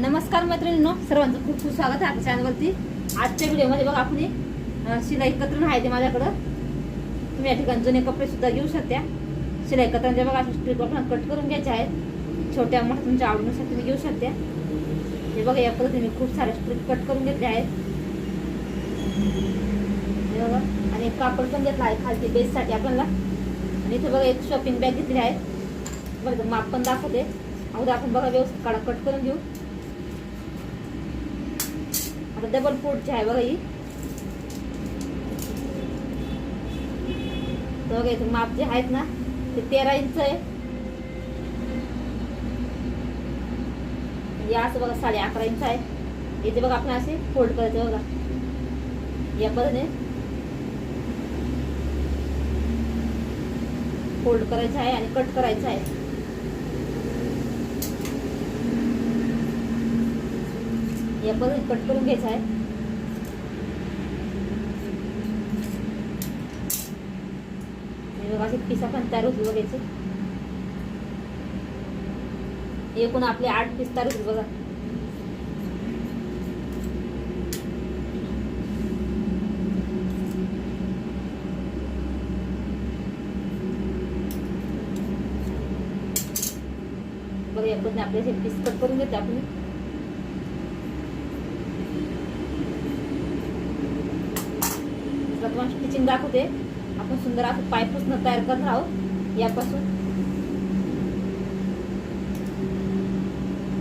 नमस्कार मैत्रिणींनो सर्वांचं खूप खूप स्वागत आहे आपल्या चॅनलवरती आजच्या व्हिडिओमध्ये बघा आपण शिलाई कत्रण आहे ते माझ्याकडं. तुम्ही या ठिकाणी जुने कपडे सुद्धा घेऊ शकता. शिलाई कत्रांच्या बघा स्ट्रीप आपण कट करून घ्यायचे आहेत. छोट्या मोठ्या तुमच्या आवडीनुसार तुम्ही घेऊ शकता. हे बघा या पद्धतीने मी खूप सारे स्ट्रीप कट करून घेतले आहेत. बघा आणि कापड पण घेतला आहे खालती बेससाठी आपल्याला. आणि इथे बघा एक शॉपिंग बॅग घेतली आहे. बघा माप पण दाखवते. अगोदर आपण बघा व्यवस्थित काढा कट करून घेऊ. आता डबल फूडचे आहे बघा ही. तर बघा इथं माप जे आहेत ना ते तेरा इंच आहे. म्हणजे असं बघा साडे अकरा इंच आहे. इथे बघा आपण असे फोल्ड करायचे बघा. या पद्धतीने. फोल्ड करायचं आहे आणि कट करायचं आहे. या पद्धतीने कट करून घ्यायचं आहे. बघा असे पिसा पण तयार होतील बघायचे एकूण आपले आठ पीस तयार होतील बघा. बघा या आपले पीस कट करून घेते आपण. तुला तुम्हाला स्टिचिंग दाखवते. आपण सुंदर असं पायपूसनं तयार करणार आहोत. यापासून.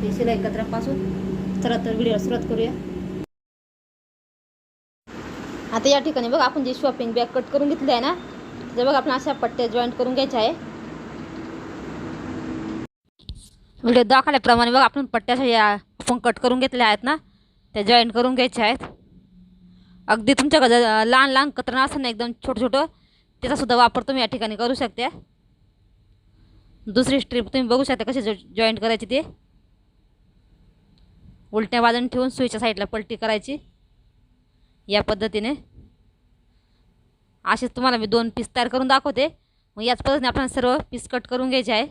ते शिलाई कत्रापासून. चला तर व्हिडिओ सुरुवात करूया. आता या ठिकाणी बघ आपण जी शॉपिंग बॅग कट करून घेतली आहे ना त्याच्या बघ आपण अशा पट्ट्या जॉईंट करून घ्यायच्या आहे. व्हिडिओ दाखवल्याप्रमाणे बघ आपण पट्ट्यासाठी या आपण कट करून घेतल्या आहेत ना त्या जॉईंट करून घ्यायच्या आहेत. अगदी तुमच्या लहान लहान कतरणं असं ना एकदम छोटं छोटं त्याचासुद्धा वापर तुम्ही या ठिकाणी करू शकता. दुसरी स्ट्रीप तुम्ही बघू शकता कशी जॉईंट करायची ते. उलट्या बाजून ठेवून सुईच्या साईडला पलटी करायची. या पद्धतीने. असेच तुम्हाला मी दोन पीस तयार करून दाखवते. मग याच पद्धतीने आपण सर्व पीस कट करून घ्यायचे आहे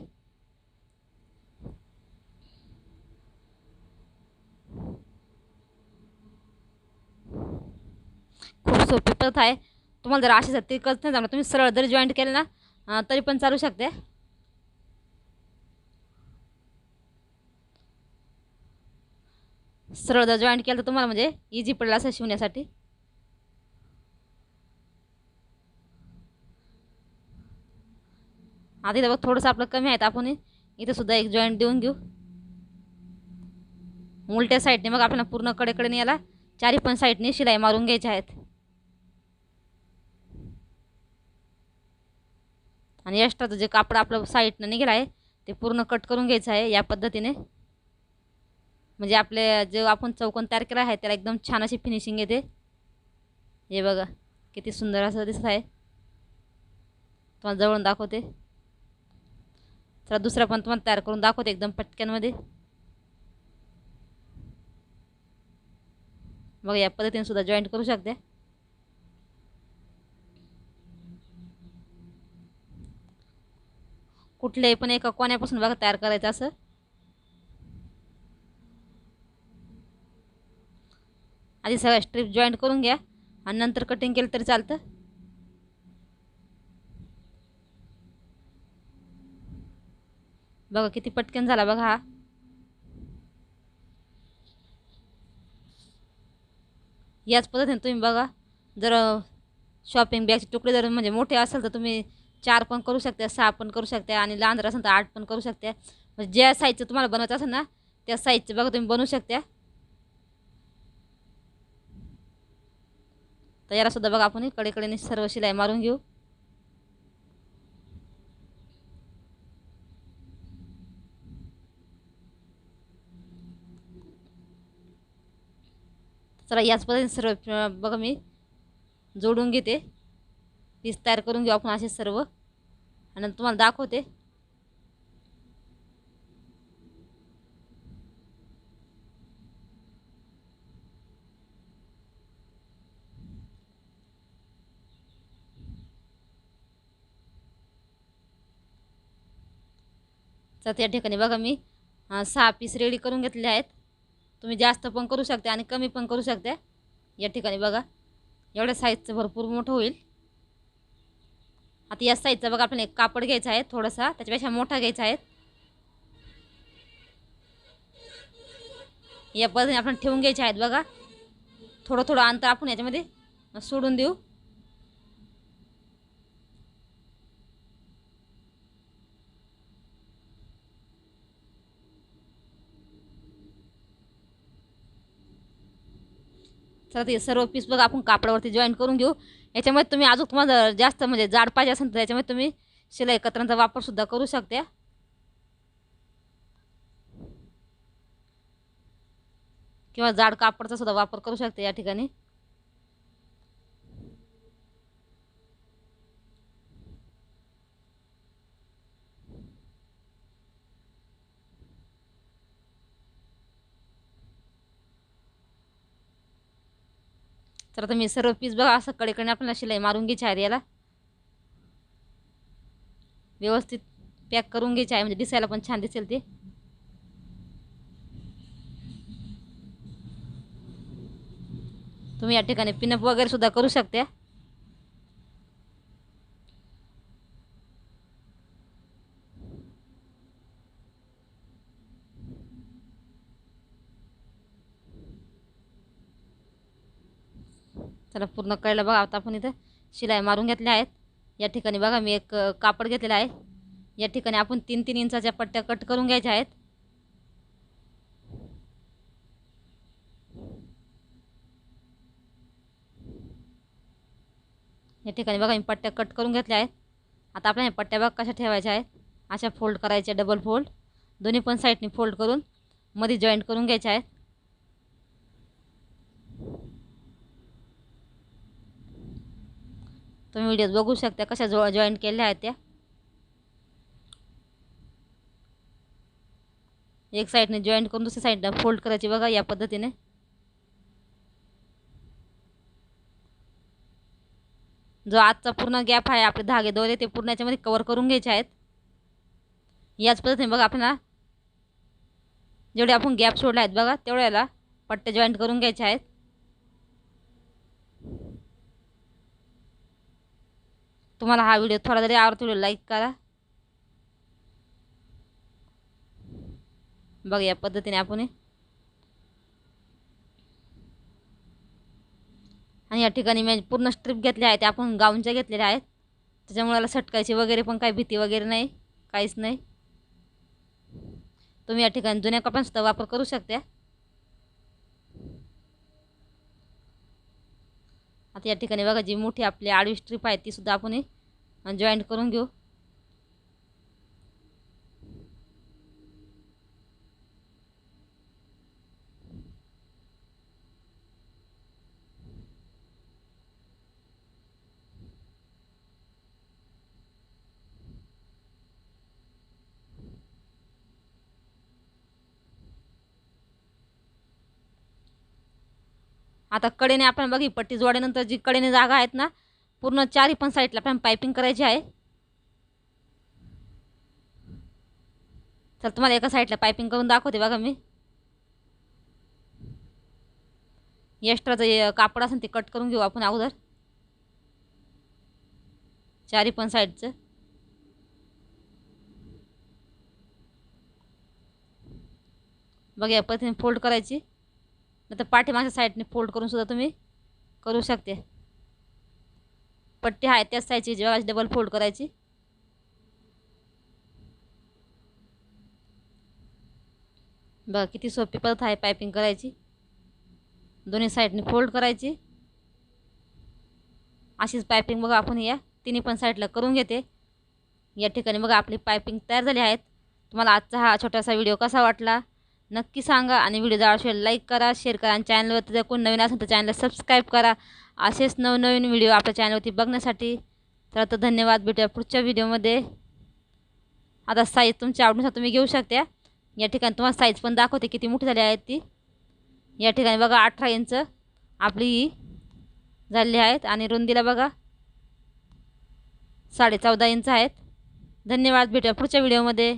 खूप सोपी पद्धत आहे. तुम्हाला जर अशी ते कळत नाही जाणार तुम्ही सरळ जरी जॉईंट केलं ना तरी पण चालू शकते. सरळ जर जॉईंट केलं तर तुम्हाला म्हणजे इझी पडलं असं शिवण्यासाठी. आता इथं बघ थोडंसं आपलं कमी आहे आपण इथं सुद्धा एक जॉईंट देऊन घेऊ. उलट्या साईडने मग आपल्याला पूर्ण कडेकडे नेला चारी पण साईडने शिलाई मारून घ्यायच्या आहेत. आणि एक्स्ट्राचं जे कापड आपलं साईडनं निघेलं आहे ते पूर्ण कट करून घ्यायचं आहे या पद्धतीने. म्हणजे आपले जे आपण चौकोन तयार केला आहे त्याला एकदम छान अशी फिनिशिंग येते. हे बघा किती सुंदर असं दिसत आहे. तुम्हाला जवळून दाखवते. तर दुसरा पण तुम्हाला तयार करून दाखवते एकदम पटक्यांमध्ये मग या पद्धतीने सुद्धा जॉईंट करू शकते. कुठल्याही पण एका कोण्यापासून बघा तयार करायचं असं. आधी सगळ्या स्ट्रीप जॉईंट करून घ्या आणि नंतर कटिंग केलं तरी चालतं. बघा किती पटकन झाला बघा हा. याच पद्धतीने तुम्ही बघा जर शॉपिंग बॅगचे तुकडे जर म्हणजे मोठे असेल तर तुम्ही चार पण करू शकते सहा पण करू शकते आणि लहान जर असेल तर आठ पण करू शकते. म्हणजे ज्या साईजचं तुम्हाला बनवायचं असेल ना त्या साईजचं बघा तुम्ही बनवू शकता. तर याला सुद्धा बघा आपण कडेकडेने सर्व शिलाई मारून घेऊ. चला याच पद्धतीने सर्व बघा मी जोडून घेते. पीस तयार करून घेऊ आपण असे सर्व. आणि तुम्हाला दाखवते. तर या ठिकाणी बघा मी सहा पीस रेडी करून घेतले आहेत. तुम्ही जास्त पण करू शकता आणि कमी पण करू शकता. या ठिकाणी बघा एवढ्या साईजचं भरपूर मोठं होईल. आता या साईजचा बघा आपण एक कापड घ्यायचा आहे थोडासा. त्याच्यापेक्षा मोठा घ्यायचा आहे. या पद्धतीने आपण ठेवून घ्यायचे आहेत बघा. थोडं थोडं अंतर आपण याच्यामध्ये सोडून देऊ. चला ते सर्व पीस बघा आपण कापडावरती जॉईन करून घेऊ. याच्यामध्ये तुम्ही अजून तुम्हाला जास्त म्हणजे जाड पाहिजे असेल तर याच्यामध्ये तुम्ही शिलाई कत्रांचा वापरसुद्धा करू शकता. किंवा जाड कापडचा सुद्धा वापर करू शकते या ठिकाणी. तर आता मी सर्व पीस बघा असं कडेकडे आपल्याला शिलाई मारून घ्यायची आहे याला. व्यवस्थित पॅक करून घ्यायची आहे म्हणजे दिसायला पण छान दिसेल ते. तुम्ही या ठिकाणी पिनअप वगैरे सुद्धा करू शकता. चला पूर्ण कळलं बघा. आता आपण इथं शिलाई मारून घेतल्या आहेत. या ठिकाणी बघा मी एक कापड घेतलेलं आहे. या ठिकाणी आपण तीन तीन इंचाच्या पट्ट्या कट करून घ्यायच्या आहेत. या ठिकाणी बघा मी पट्ट्या कट करून घेतल्या आहेत. आता आपल्या पट्ट्या बघा कशा ठेवायच्या आहेत. अशा फोल्ड करायच्या डबल फोल्ड. दोन्ही पण साईडने फोल्ड करून मध्ये जॉईंट करून घ्यायच्या आहेत. तुम्ही व्हिडिओज बघू शकता कशा जो जॉईन केल्या आहेत त्या. एक साईडने जॉईंट करून दुसऱ्या साईडला फोल्ड करायची बघा या पद्धतीने. जो आजचा पूर्ण गॅप आहे आपले धागे दोरे ते पूर्ण याच्यामध्ये कवर करून घ्यायचे आहेत. याच पद्धतीने बघा आपल्याला जेवढे आपण गॅप सोडले आहेत बघा तेवढ्याला पट्टे जॉईंट करून घ्यायचे आहेत. तुम्हाला हा व्हिडिओ थोडा जरी आवडतो व्हिडिओ लाईक करा. बघा या पद्धतीने आपण आणि या ठिकाणी मी पूर्ण स्ट्रीप घेतल्या आहेत आपण गाऊनच्या घेतलेल्या आहेत. त्याच्यामुळे मला सटकायची वगैरे पण काही भीती वगैरे नाही काहीच नाही. तुम्ही या ठिकाणी जुन्या कपड्यांचा वापर करू शकता. आता या ठिकाणी बघा जी मोठी आपली आडवी स्ट्रीप आहे ती सुद्धा आपण जॉईंट करून घेऊ. आता कडेने आपण बघी पट्टी जोड्यानंतर जी कडेने जागा आहेत ना पूर्ण चारही पण साईडला आपण पायपिंग करायची आहे. तर तुम्हाला एका साईडला पायपिंग करून दाखवते बघा मी. एक्स्ट्राचं जे कापड असेल ते कट करून घेऊ आपण अगोदर. चारी पण साईडचं. बघा या पद्धतीने फोल्ड करायची. नाही तर पाठीमागच्या साईडने फोल्ड करून सुद्धा तुम्ही करू शकते. पट्टी आहे त्याच साईजची जेव्हा डबल फोल्ड करायची. बघा किती सोपी पद्धत आहे पायपिंग करायची. दोन्ही साईडने फोल्ड करायची. अशीच पायपिंग बघा आपण या तिन्ही पण साईडला करून घेते. या ठिकाणी बघा आपली पायपिंग तयार झाली आहेत. तुम्हाला आजचा हा छोटासा व्हिडिओ कसा वाटला? नक्की सांगा आणि व्हिडिओ आवडल्यास लाईक करा शेअर करा आणि चॅनलवरती जर कोण नवीन असेल तर चॅनलला सबस्क्राईब करा. असेच नवनवीन व्हिडिओ आपल्या चॅनलवरती बघण्यासाठी. तर आता धन्यवाद. भेटूया पुढच्या व्हिडिओमध्ये आता साईज तुमच्या आवडीनुसार तुम्ही घेऊ शकता. या ठिकाणी तुम्हाला साईज पण दाखवते किती मोठी झाली आहे ती. या ठिकाणी बघा अठरा इंच आपली ही झालेली आहेत आणि रुंदीला बघा साडे चौदा इंच आहेत. धन्यवाद. भेटूया पुढच्या व्हिडिओमध्ये